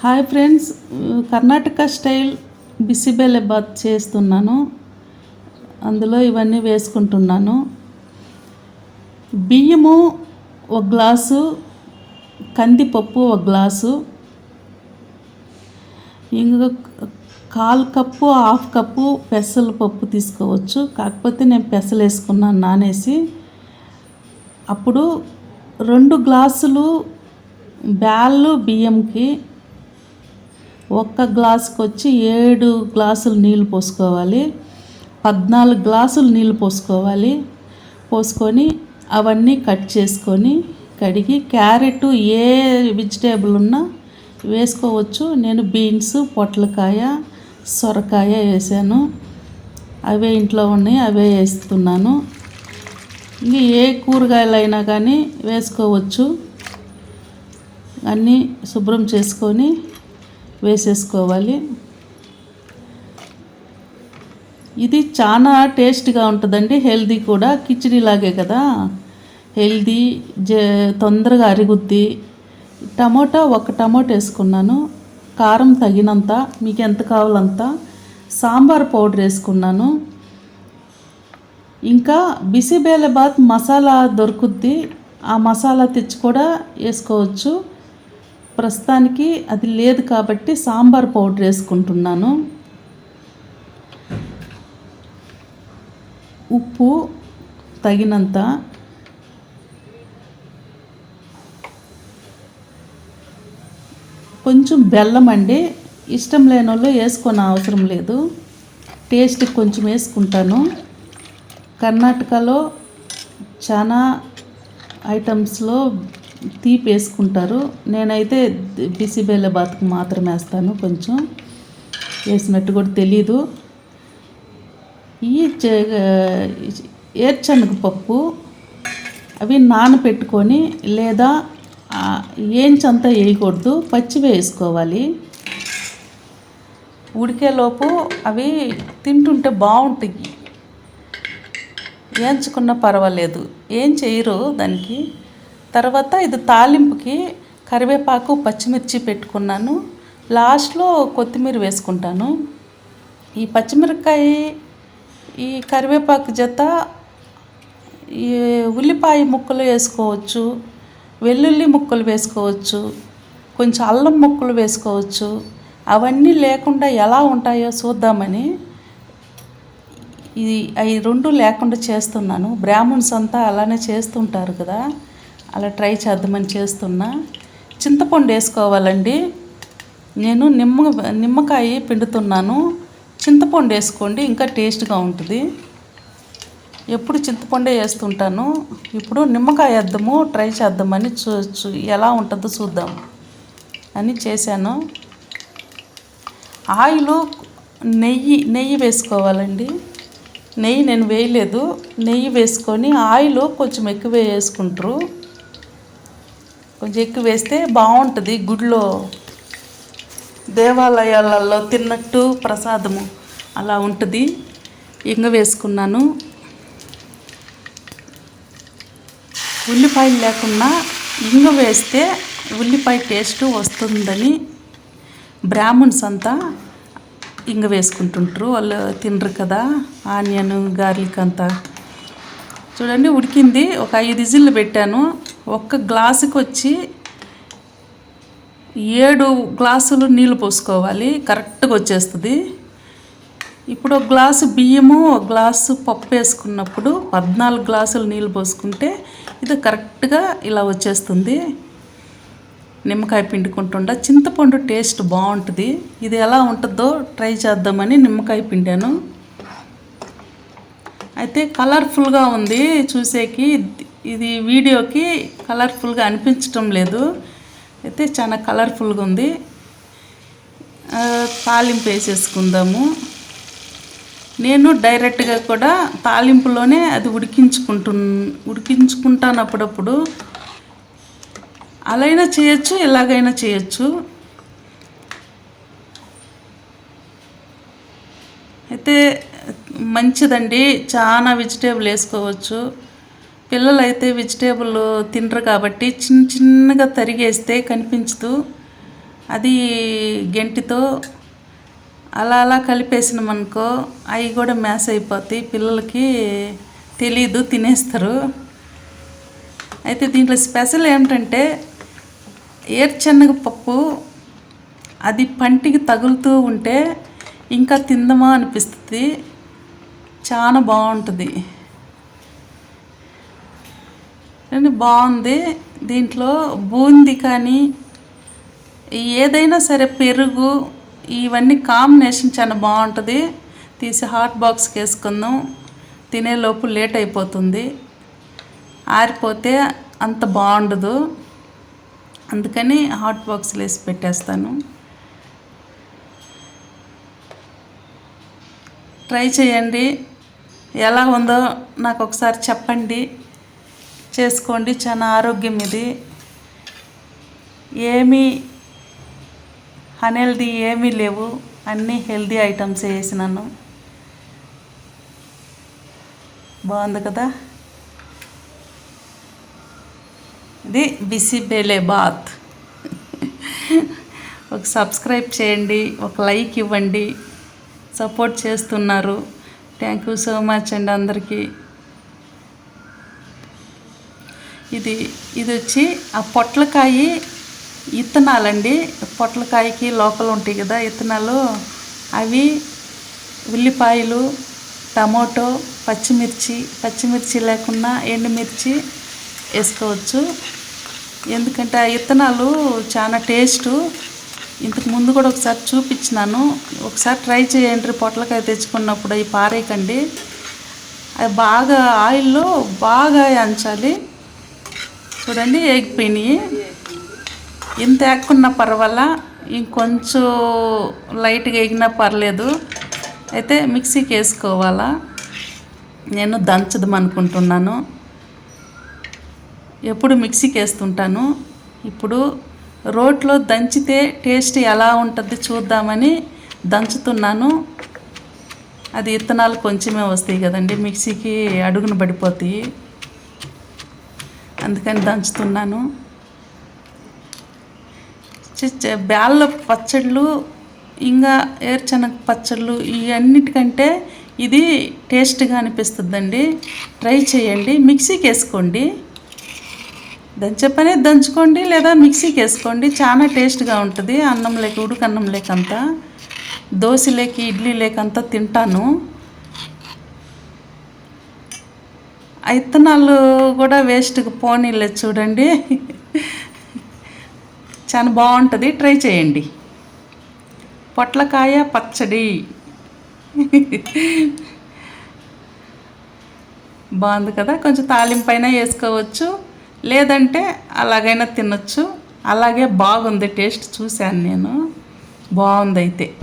Hi friends Karnataka style bisibele bath చేస్తున్నాను. అందులో ఇవన్నీ వేసుకుంటున్నాను. బియ్యము ఒక గ్లాసు కందిపప్పు ఒక గ్లాసు ఇంకా కాల్ కప్పు హాఫ్ కప్పు పెసలు పప్పు తీసుకోవచ్చు. కాకపోతే నేను పెసలు వేసుకున్నాను నానేసి. అప్పుడు రెండు గ్లాసులు బ్యాళ్ళు బియ్యంకి ఒక్క గ్లాసుకి వచ్చి ఏడు గ్లాసులు నీళ్ళు పోసుకోవాలి. పద్నాలుగు గ్లాసులు నీళ్ళు పోసుకోవాలి. పోసుకొని అవన్నీ కట్ చేసుకొని కడిగి క్యారెట్ ఏ వెజిటేబుల్ ఉన్నా వేసుకోవచ్చు. నేను బీన్స్ పొట్లకాయ సొరకాయ వేసాను. అవే ఇంట్లో ఉన్నాయి అవే వేస్తున్నాను. ఇంకా ఏ కూరగాయలు అయినా కానీ వేసుకోవచ్చు. అన్నీ శుభ్రం చేసుకొని వేసేసుకోవాలి. ఇది చాలా టేస్ట్గా ఉంటుందండి హెల్దీ కూడా కిచిడి లాగే కదా. హెల్దీ జ తొందరగా అరుగుద్ది. టమోటా ఒక టమోటా వేసుకున్నాను. కారం తగినంత మీకు ఎంత కావాలంత. సాంబార్ పౌడర్ వేసుకున్నాను. ఇంకా బిసిబేలబాత్ మసాలా దొరుకుద్ది. ఆ మసాలా తెచ్చి కూడా వేసుకోవచ్చు. ప్రస్తుతానికి అది లేదు కాబట్టి సాంబార్ పౌడర్ వేసుకుంటున్నాను. ఉప్పు తగినంత కొంచెం బెల్లం అండి. ఇష్టం లేని వాళ్ళు వేసుకొని అవసరం లేదు. టేస్ట్ కొంచెం వేసుకుంటాను. కర్ణాటకలో చాలా ఐటమ్స్లో తీపి వేసుకుంటారు నేనైతే బిసిబేల బాత్కు మాత్రం వేస్తాను కొంచెం. వేసినట్టు కూడా తెలీదు. ఈ ఏర్చనగ పప్పు అవి నానబెట్టుకొని లేదా ఏంచంతా వేయకూడదు. పచ్చివే వేసుకోవాలి. ఉడికేలోపు అవి తింటుంటే బాగుంటాయి. వేయించుకున్నా పర్వాలేదు. ఏం చేయరు దానికి. తర్వాత ఇది తాలింపుకి కరివేపాకు పచ్చిమిర్చి పెట్టుకున్నాను. లాస్ట్లో కొత్తిమీర వేసుకుంటాను. ఈ పచ్చిమిరపకాయ ఈ కరివేపాకు జత ఈ ఉల్లిపాయ ముక్కలు వేసుకోవచ్చు వెల్లుల్లి ముక్కలు వేసుకోవచ్చు కొంచెం అల్లం ముక్కలు వేసుకోవచ్చు. అవన్నీ లేకుండా ఎలా ఉంటాయో చూద్దామని ఇది అవి రెండు లేకుండా చేస్తున్నాను. బ్రాహ్మణ్స్ అంతా అలానే చేస్తుంటారు కదా. అలా ట్రై చేద్దామని చేస్తున్నా. చింతపండు వేసుకోవాలండి. నేను నిమ్మ నిమ్మకాయ పిండుతున్నాను. చింతపండు వేసుకోండి ఇంకా టేస్ట్గా ఉంటుంది. ఎప్పుడు చింతపండే వేస్తుంటాను. ఇప్పుడు నిమ్మకాయ వేద్దాము ట్రై చేద్దామని చూ చూ ఎలా ఉంటుందో చూద్దాం అని చేశాను. ఆయిల్ నెయ్యి నెయ్యి వేసుకోవాలండి. నెయ్యి నేను వేయలేదు. నెయ్యి వేసుకొని ఆయిల్ కొంచెం ఎక్కువ వేసుకుంటారు. కొంచెం ఎక్కువ వేస్తే బాగుంటుంది గుడిలో. దేవాలయాలలో తిన్నట్టు ప్రసాదము అలా ఉంటుంది. ఇంగ వేసుకున్నాను. ఉల్లిపాయలు లేకుండా ఇంగ వేస్తే ఉల్లిపాయ టేస్ట్ వస్తుందని బ్రాహ్మణ్స్ అంతా ఇంగ వేసుకుంటుంటారు. వాళ్ళు తినరు కదా ఆనియన్ గార్లిక్ అంతా. చూడండి ఉడికింది. ఒక ఐదు ఇజిల్లు పెట్టాను. ఒక్క గ్లాసుకి వచ్చి ఏడు గ్లాసులు నీళ్ళు పోసుకోవాలి. కరెక్ట్గా వచ్చేస్తుంది. ఇప్పుడు ఒక గ్లాసు బియ్యము ఒక గ్లాసు పప్పు వేసుకున్నప్పుడు పద్నాలుగు గ్లాసులు నీళ్ళు పోసుకుంటే ఇది కరెక్ట్గా ఇలా వచ్చేస్తుంది. నిమ్మకాయ పిండుకుంటుండ. చింతపండు టేస్ట్ బాగుంటుంది. ఇది ఎలా ఉంటుందో ట్రై చేద్దామని నిమ్మకాయ పిండాను. అయితే కలర్ఫుల్గా ఉంది చూసేకి. ఇది వీడియోకి కలర్ఫుల్గా అనిపించటం లేదు. అయితే చాలా కలర్ఫుల్గా ఉంది. తాలింపు వేసేసుకుందాము. నేను డైరెక్ట్గా కూడా తాలింపులోనే అది ఉడికించుకుంటు ఉడికించుకుంటాను అప్పుడప్పుడు అలా చేయొచ్చు ఎలాగైనా చేయొచ్చు. అయితే మంచిదండి. చాలా వెజిటేబుల్ వేసుకోవచ్చు. పిల్లలు అయితే వెజిటేబుల్ తినరు కాబట్టి చిన్న చిన్నగా తరిగేస్తే కనిపించదు. అది గెంటితో అలా అలా కలిపేసినామనుకో అవి కూడా మ్యాస్ అయిపోతాయి పిల్లలకి తెలీదు తినేస్తారు. అయితే దీంట్లో స్పెషల్ ఏమిటంటే ఏరుశనగ పప్పు అది పంటికి తగులుతూ ఉంటే ఇంకా తిందమా అనిపిస్తుంది. చాలా బాగుంటుంది. కానీ బాగుంది. దీంట్లో బూంది కానీ ఏదైనా సరే పెరుగు ఇవన్నీ కాంబినేషన్ చాలా బాగుంటుంది. తీసి హాట్ బాక్స్కి వేసుకుందాం. తినేలోపు లేట్ అయిపోతుంది. ఆరిపోతే అంత బాగుండదు. అందుకని హాట్ బాక్స్లో వేసి పెట్టేస్తాను. ట్రై చేయండి. ఎలా ఉందో నాకు ఒకసారి చెప్పండి. చేసుకోండి చాలా ఆరోగ్యం ఇది. ఏమీ అన్హెల్దీ ఏమీ లేవు అన్నీ హెల్దీ ఐటమ్స్ వేసినాను. బాగుంది కదా? ఇది బిసిబేలే బాత్. ఒక సబ్స్క్రైబ్ చేయండి ఒక లైక్ ఇవ్వండి. సపోర్ట్ చేస్తున్నారు. థ్యాంక్ యూ సో మచ్ అండి అందరికీ. ఇది ఇది వచ్చి ఆ పొట్లకాయ ఇత్తనాలండి. పొట్లకాయకి లోపల ఉంటాయి కదా ఇత్తనాలు. అవి ఉల్లిపాయలు టమాటో పచ్చిమిర్చి పచ్చిమిర్చి లేకుండా ఎండుమిర్చి వేసుకోవచ్చు. ఎందుకంటే ఆ ఇత్తనాలు చాలా టేస్టు. ఇంతకు ముందు కూడా ఒకసారి చూపించినాను. ఒకసారి ట్రై చేయండి పొట్లకాయ తెచ్చుకున్నప్పుడు అవి పారేయకండి. అవి బాగా ఆయిల్లో బాగా ఎంచాలి చూడండి ఎగిపోయినాయి ఇంత ఎక్కున్నా పర్వాలా? ఇంకొంచెం లైట్గా ఎగినా పర్లేదు. అయితే మిక్సీకి వేసుకోవాలా? నేను దంచదం అనుకుంటున్నాను. ఎప్పుడు మిక్సీకి వేస్తుంటాను. ఇప్పుడు రోట్లో దంచితే టేస్ట్ ఎలా ఉంటుంది చూద్దామని దంచుతున్నాను. అది ఇత్తనాలు కొంచెమే వస్తాయి కదండి మిక్సీకి అడుగున పడిపోతాయి. అందుకని దంచుతున్నాను. బ్యాళ్ళ పచ్చళ్ళు ఇంకా ఏర్చనగ పచ్చళ్ళు ఇవన్నిటికంటే ఇది టేస్ట్గా అనిపిస్తుందండి. ట్రై చేయండి. మిక్సీకి వేసుకోండి. దంచే పని దంచుకోండి లేదా మిక్సీకి వేసుకోండి. చాలా టేస్ట్గా ఉంటుంది. అన్నం లేక ఉడుకన్నం లేకంతా దోశ లేక ఇడ్లీ లేకంతా తింటాను. ఆ ఇత్తనాలు కూడా వేస్ట్కి పోనీలేదు చూడండి. చాలా బాగుంటుంది. ట్రై చేయండి. పొట్లకాయ పచ్చడి. బాగుంది కదా? కొంచెం తాలింపైన వేసుకోవచ్చు. లేదంటే అలాగైనా తినొచ్చు. అలాగే బాగుంది టేస్ట్ చూశాను నేను. బాగుంది అయితే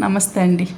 నమస్తే అండి.